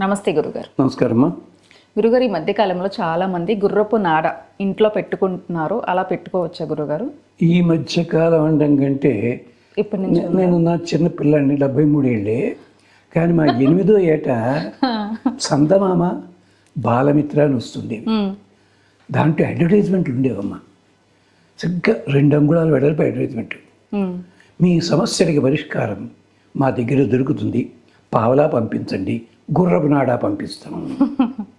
నమస్తే గురుగారు. నమస్కారమ్మా. గురుగారు ఈ మధ్య కాలంలో చాలా మంది గుర్రపు నాడ ఇంట్లో పెట్టుకుంటున్నారు. అలా పెట్టుకోవచ్చా గురుగారు? ఈ మధ్య కాలం అనడం కంటే ఇప్పటి నుంచి నేను నా చిన్న పిల్లాడిని డెబ్బై మూడేళ్ళే. కానీ మా ఎనిమిదో ఏట సందమామ బాలమిత్ర అని వస్తుంది దాంట్లో అడ్వర్టైజ్మెంట్లు ఉండేవమ్మా. సరిగ్గా రెండు అంగుళాలు వెడల్పు అడ్వర్టైజ్మెంట్ మీ సమస్యలకి పరిష్కారం మా దగ్గర దొరుకుతుంది. పావలా పంపించండి. గుర్రపు నాడా పంపిస్తాం.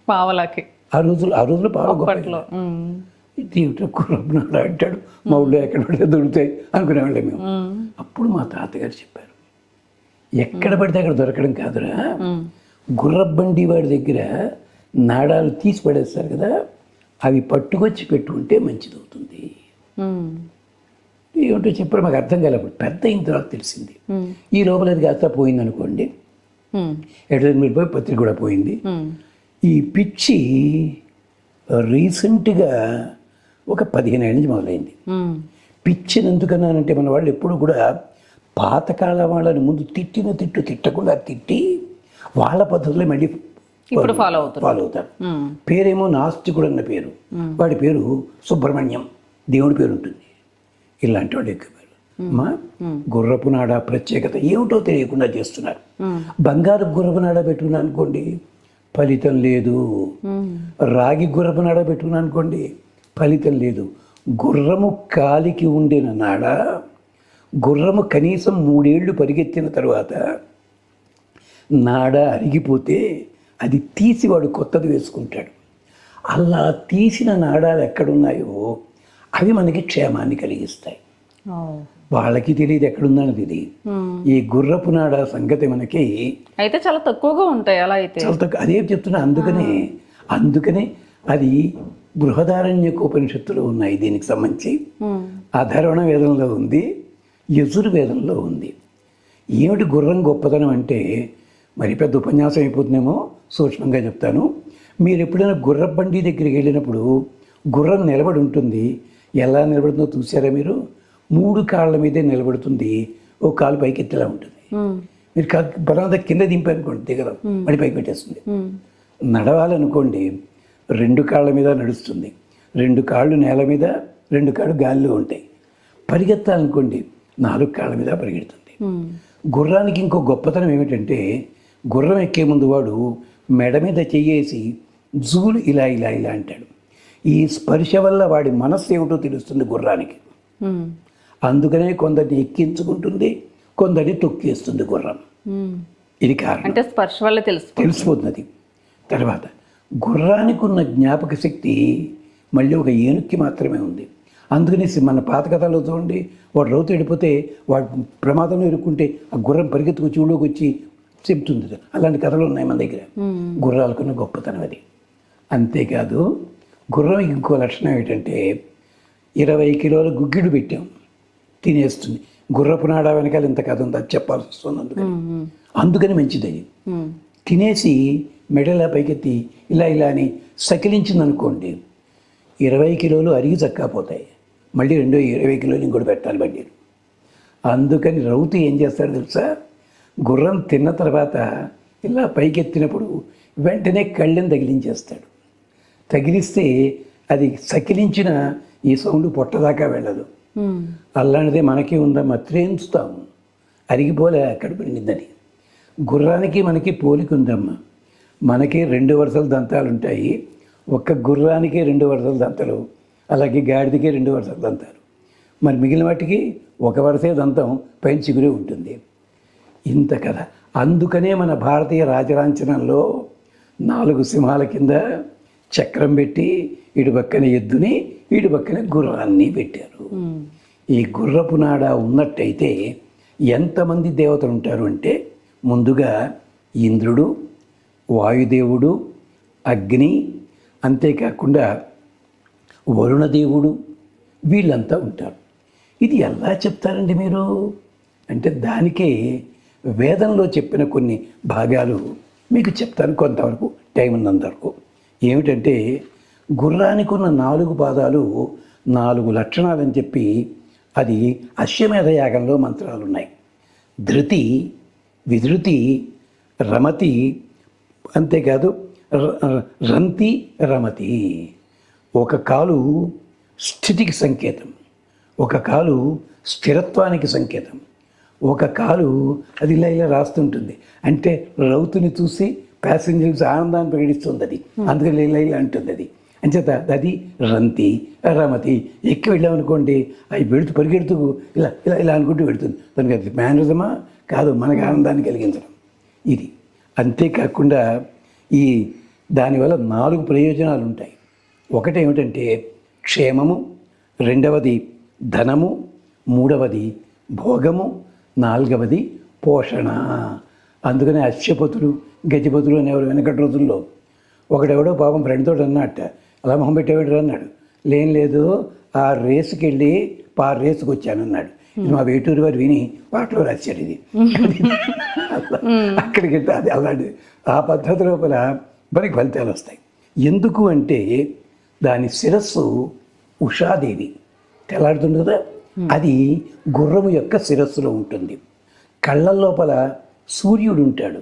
పావలాకి. ఆ రోజులు ఆ రోజులు పావ గొప్ప అప్పట్లో ఉమ్, దీంట్లో గుర్రపు నాడా అంటాడు. మా ఊళ్ళో ఎక్కడ పడితే దొరుకుతాయి అనుకునేవాళ్ళం మేము. అప్పుడు మా తాతగారు చెప్పారు ఎక్కడ పడితే అక్కడ దొరకడం కాదురా. గుర్రబండి వాడి దగ్గర నాడాలు తీసి పడేస్తారు కదా అవి పట్టుకొచ్చి పెట్టుకుంటే మంచిది అవుతుంది ఏమిటో చెప్పారు మాకు అర్థం కాలేప్పుడు పెద్ద అయిన తర్వాత తెలిసింది. ఈ లోపల అది కాస్త పోయింది అనుకోండి ఉమ్, అడ్వర్టైజ్మెంట్ పోయి పత్రిక కూడా పోయింది. ఈ పిచ్చి రీసెంట్గా ఒక పదిహేను ఏళ్ళ నుంచి మొదలైంది. పిచ్చిని ఎందుకన్నానంటే మన వాళ్ళు ఎప్పుడు కూడా పాతకాల వాళ్ళని ముందు తిట్టిన తిట్టు తిట్టకుండా తిట్టి వాళ్ళ పద్ధతిలో మళ్ళీ ఇప్పుడు ఫాలో అవుతున్నారు. ఫాలో అవుతారు పేరేమో నాస్తికుడు అన్న పేరు వాడి పేరు సుబ్రహ్మణ్యం. దేవుడి పేరు ఉంటుంది ఇలాంటి వాడు ఎక్కువ. మా గుర్రపు నాడ ప్రత్యేకత ఏమిటో తెలియకుండా చేస్తున్నారు. బంగారు గుర్రపు నాడ పెట్టుకున్నా అనుకోండి ఫలితం లేదు. రాగి గుర్రపు నాడ పెట్టుకున్నా అనుకోండి ఫలితం లేదు. గుర్రము కాలికి ఉండిన నాడ గుర్రము కనీసం మూడేళ్ళు పరిగెత్తిన తర్వాత నాడ అరిగిపోతే అది తీసి వాడు కొత్తది వేసుకుంటాడు. అలా తీసిన నాడాలు ఎక్కడున్నాయో అవి మనకి క్షేమాన్ని కలిగిస్తాయి. వాళ్ళకి తెలియదు ఇది ఉమ్. ఈ గుర్రపు నాడ సంగతి మనకి అయితే చాలా తక్కువగా ఉంటాయి అలా అయితే. చాలా తక్కువ అదే చెప్తున్నా అందుకనే అందుకనే అది బృహదారణ్యకోపనిషత్తులో ఉన్నాయి దీనికి సంబంధించి. అధర్వణ వేదంలో ఉంది యజుర్వేదంలో ఉంది. ఏమిటి గుర్రం గొప్పతనం అంటే? మరి పెద్ద ఉపన్యాసం అయిపోతుందేమో సూక్ష్మంగా చెప్తాను. మీరు ఎప్పుడైనా గుర్రం బండి దగ్గరికి వెళ్ళినప్పుడు గుర్రం నిలబడి ఉంటుంది ఎలా నిలబడుతుందో చూసారా మీరు? మూడు కాళ్ళ మీదే నిలబడుతుంది ఓ కాలు పైకి ఎత్తేలా ఉంటుంది మీరు బలవంత కింద దింపారనుకోండి దిగరం మళ్ళీ పైకి పెట్టేస్తుంది నడవాలనుకోండి రెండు కాళ్ళ మీద నడుస్తుంది. రెండు కాళ్ళు నేల మీద రెండు కాళ్ళు గాలిలో ఉంటాయి. పరిగెత్తాలనుకోండి నాలుగు కాళ్ళ మీద పరిగెడుతుంది. గుర్రానికి ఇంకో గొప్పతనం ఏమిటంటే గుర్రం ఎక్కే ముందు వాడు మెడ మీద చెయ్యేసి జూలు ఇలా ఇలా ఇలా అంటాడు. ఈ స్పర్శ వల్ల వాడి మనస్సు ఏమిటో తెలుస్తుంది గుర్రానికి. అందుకనే కొందరిని ఎక్కించుకుంటుంది కొందరిని తొక్కేస్తుంది గుర్రం. ఇది కారణం. అంటే స్పర్శ వల్ల తెలుసు తెలిసిపోతున్నది తర్వాత గుర్రానికి ఉన్న జ్ఞాపక శక్తి మళ్ళీ ఒక ఏనుక్కి మాత్రమే ఉంది. అందుకని సి- మన పాత కథలో చూడండి వాడు రౌతు వెళ్ళిపోతే వాడు ప్రమాదంలో ఇరుక్కుంటే ఆ గుర్రం పరిగెత్తుకు చెవులోకి వచ్చి చెప్తుంది అలాంటి కథలు ఉన్నాయి మన దగ్గర. గుర్రాలకున్న గొప్పతనం అది. అంతేకాదు గుర్రం ఇంకో లక్షణం ఏంటంటే ఇరవై కిలోల గుగ్గిడు పెట్టాం. తినేస్తుంది. గుర్రపు నాడ వెనకాల ఇంత కథ ఉంది అది చెప్పాల్సి వస్తుంది అందుకని. అందుకని మంచిది తినేసి మెడలా పైకెత్తి ఇలా ఇలా అని సకిలించింది అనుకోండి ఇరవై కిలోలు అరిగి చక్కపోతాయి. మళ్ళీ రెండో ఇరవై కిలోలు ఇంకోటి పెట్టాలి బండి. అందుకని రౌతు ఏం చేస్తాడు తెలుసా? గుర్రం తిన్న తర్వాత ఇలా పైకెత్తినప్పుడు వెంటనే కళ్ళెం తగిలించేస్తాడు. తగిలిస్తే అది సకిలించిన ఈ సౌండ్ పొట్టదాకా వెళ్ళదు. అల్లాంటిదే మనకి ఉందమ్మా త్రేంచుతాము అరిగిపోలే అక్కడ పండిందని. గుర్రానికి మనకి పోలిక ఉందమ్మా. మనకి రెండు వరుసల దంతాలు ఉంటాయి ఒక్క గుర్రానికి రెండు వరుసల దంతాలు. అలాగే గాడిదకి రెండు వరుసల దంతాలు. మరి మిగిలిన వాటికి ఒక వరుసే దంతం పైన చిగురే ఉంటుంది. ఇంత కథ. అందుకనే మన భారతీయ రాజలాంఛనంలో నాలుగు సింహాల కింద చక్రం పెట్టి ఇటు పక్కన ఎద్దుని ఇటు పక్కన గుర్రాన్ని పెట్టారు. ఈ గుర్రపు నాడ ఉన్నట్టయితే ఎంతమంది దేవతలు ఉంటారు అంటే ముందుగా ఇంద్రుడు వాయుదేవుడు అగ్ని అంతేకాకుండా వరుణదేవుడు వీళ్ళంతా ఉంటారు. ఇది ఎలా చెప్తారండి మీరు? అంటే దానికే వేదంలో చెప్పిన కొన్ని భాగాలు మీకు చెప్తాను కొంతవరకు టైం ఉన్నంత వరకు. ఏమిటంటే గుర్రానికి ఉన్న నాలుగు పాదాలు నాలుగు లక్షణాలని చెప్పి అది అశ్వమేధ యాగంలో మంత్రాలు ఉన్నాయి ధృతి విధృతి రమతి అంతేకాదు ర- ర- రంతి రమతి. ఒక కాలు స్థితికి సంకేతం. ఒక కాలు స్థిరత్వానికి సంకేతం. ఒక కాలు అది ఇలా ఇలా రాస్తుంటుంది. అంటే రౌతుని చూసి ప్యాసింజర్స్ ఆనందాన్ని ప్రకటిస్తుంది అది అందుకని ఇలా ఇలా అంటుంది అది అంచేత అది రంతి రమతి ఎక్కి వెళ్ళామనుకోండి అవి వెళుతూ పరిగెడుతూ ఇలా ఇలా ఇలా అనుకుంటూ వెళుతుంది. దానికి అది మేనరిజమా? కాదు మనకు ఆనందాన్ని కలిగించడం. ఇది. అంతేకాకుండా ఈ దానివల్ల నాలుగు ప్రయోజనాలు ఉంటాయి. ఒకటి ఏమిటంటే క్షేమము రెండవది ధనము మూడవది భోగము నాలుగవది పోషణ. అందుకనే అశ్వపతులు గజపతులు అనేవారు వెనకటి రోజుల్లో. ఒకడెవడో పాపం ఫ్రెండ్తో అన్నట్ట అలా మొహం పెట్టేవాడు అన్నాడు. లేం లేదు ఆ రేసుకి వెళ్ళి పా రేసుకు వచ్చాను అన్నాడు ఇది మా వేటూరు వారు విని పాటలో రాశారు ఇది. అక్కడికి అది అలాంటి ఆ పద్ధతి లోపల మనకి ఫలితాలు వస్తాయి. ఎందుకు అంటే దాని శిరస్సు ఉషాదేవి. తెల్లాడుతుంది కదా అది గుర్రము యొక్క శిరస్సులో ఉంటుంది. కళ్ళ లోపల సూర్యుడు ఉంటాడు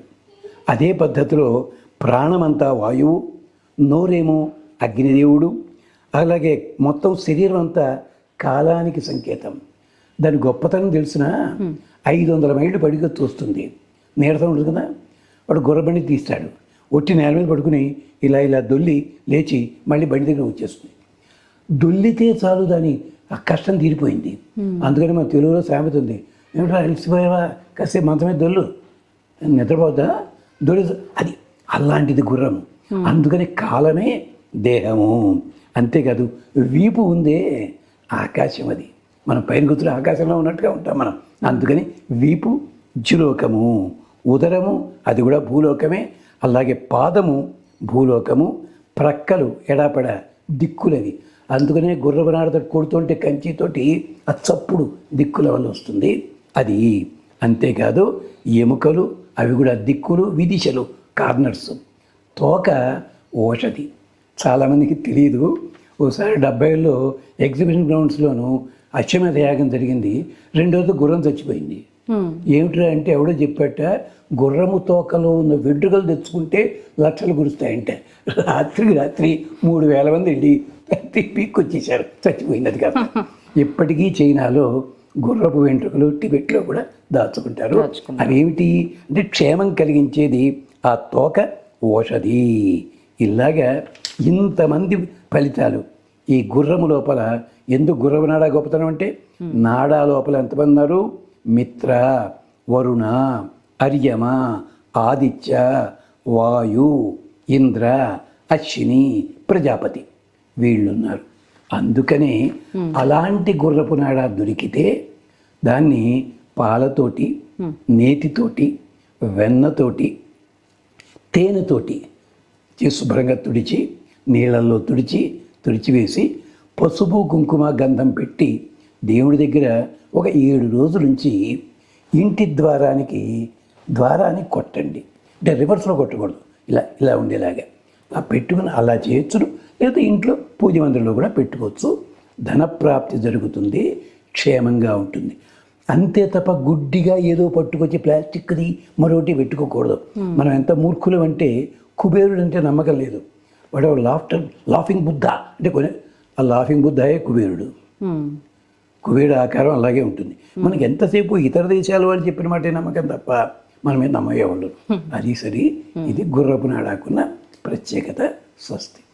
అదే పద్ధతిలో ప్రాణమంతా వాయువు నోరేమో అగ్నిదేవుడు అలాగే మొత్తం శరీరం అంతా కాలానికి సంకేతం. దాని గొప్పతనం తెలిసిన? ఐదు వందల మైళ్ళు పడిగొత్తు వస్తుంది. నీరసం ఉంటుంది కదా? వాడు గుర్రబండి తీస్తాడు. ఒట్టి నేల మీద పడుకుని ఇలా ఇలా దొల్లి లేచి మళ్ళీ బండి దగ్గర వచ్చేస్తుంది. దొల్లితే చాలు దాని ఆ కష్టం తీరిపోయింది. అందుకని మన తెలుగులో సామెత ఉంది. ఏమిటా అలసిపోయావా? కాసేపు మంచం మీద దొల్లు. నిద్రపోద్దా దొల్లి అది అలాంటిది గుర్రం. అందుకని కాలమే దేహము. అంతేకాదు వీపు ఉందే ఆకాశం అది. మనం పైన కూర్చుని ఆకాశంలో ఉన్నట్టుగా ఉంటాం మనం. అందుకని వీపు జులోకము. ఉదరము అది కూడా భూలోకమే. అలాగే పాదము భూలోకము. ప్రక్కలు ఎడాపెడ దిక్కులవి. అందుకనే గుర్రబనాడతో కొడుతుంటే కంచితోటి ఆ చప్పుడు దిక్కుల వల్ల వస్తుంది. అది అంతేకాదు ఎముకలు అవి కూడా దిక్కులు విదిశలు కార్నర్స్. తోక ఓషధి. చాలామందికి తెలియదు ఓసారి డెబ్బైలో ఎగ్జిబిషన్ గ్రౌండ్స్లోను అశ్వమేధ యాగం జరిగింది. రెండోది గుర్రం చచ్చిపోయింది. ఏమిట్రా అంటే ఎవడో చెప్పాట గుర్రము తోకలో ఉన్న వెంట్రుకలు తెచ్చుకుంటే లక్షలు కురుస్తాయంట. రాత్రికి రాత్రి మూడు వేల మంది వెళ్ళి పీక్కొచ్చేసారు చచ్చిపోయింది అది కాదు ఇప్పటికీ చైనాలో గుర్రపు వెంట్రుకలు టిబెట్లో కూడా దాచుకుంటారు. అవేమిటి? అంటే క్షేమం కలిగించేది ఆ తోక ఓషధి ఇలాగా ఇంతమంది ఫలితాలు. ఈ గుర్రము లోపల ఎందుకు గుర్రపు నాడా గొప్పతనం అంటే? నాడా లోపల ఎంతమంది ఉన్నారు? మిత్ర వరుణ అర్యమ ఆదిత్య వాయు ఇంద్ర అశ్విని ప్రజాపతి వీళ్ళున్నారు. అందుకనే అలాంటి గుర్రపు నాడ దొరికితే దాన్ని పాలతోటి నేతితోటి వెన్నతోటి తేనెతోటి శుభ్రంగా తుడిచి నీళ్ళల్లో తుడిచి తుడిచివేసి పసుపు కుంకుమ గంధం పెట్టి దేవుడి దగ్గర ఒక ఏడు రోజుల నుంచి ఇంటి ద్వారానికి ద్వారాన్ని కొట్టండి. అంటే రివర్స్లో కొట్టకూడదు. ఇలా ఇలా ఉండేలాగా. ఆ పెట్టుకుని అలా చేయొచ్చును. లేదా ఇంట్లో పూజ మందిరంలో కూడా పెట్టుకోవచ్చు. ధనప్రాప్తి జరుగుతుంది. క్షేమంగా ఉంటుంది. అంతే తప్ప గుడ్డిగా ఏదో పట్టుకొచ్చి ప్లాస్టిక్ది మరొకటి పెట్టుకోకూడదు. మనం ఎంత మూర్ఖులం అంటే కుబేరుడు అంటే నమ్మకం లేదు. వాడు లాఫ్టర్ లాఫింగ్ బుద్ధ అంటే కొన్ని ఆ లాఫింగ్ బుద్ధయే కుబేరుడు. కుబేరుడు ఆకారం అలాగే ఉంటుంది. మనకి ఎంతసేపు ఇతర దేశాల వాళ్ళు చెప్పిన మాట నమ్మకం తప్ప మన మీద నమ్మయ్యేవాళ్ళు అది సరి ఇది గుర్రపు నాడాకున్న ప్రత్యేకత స్వస్తి.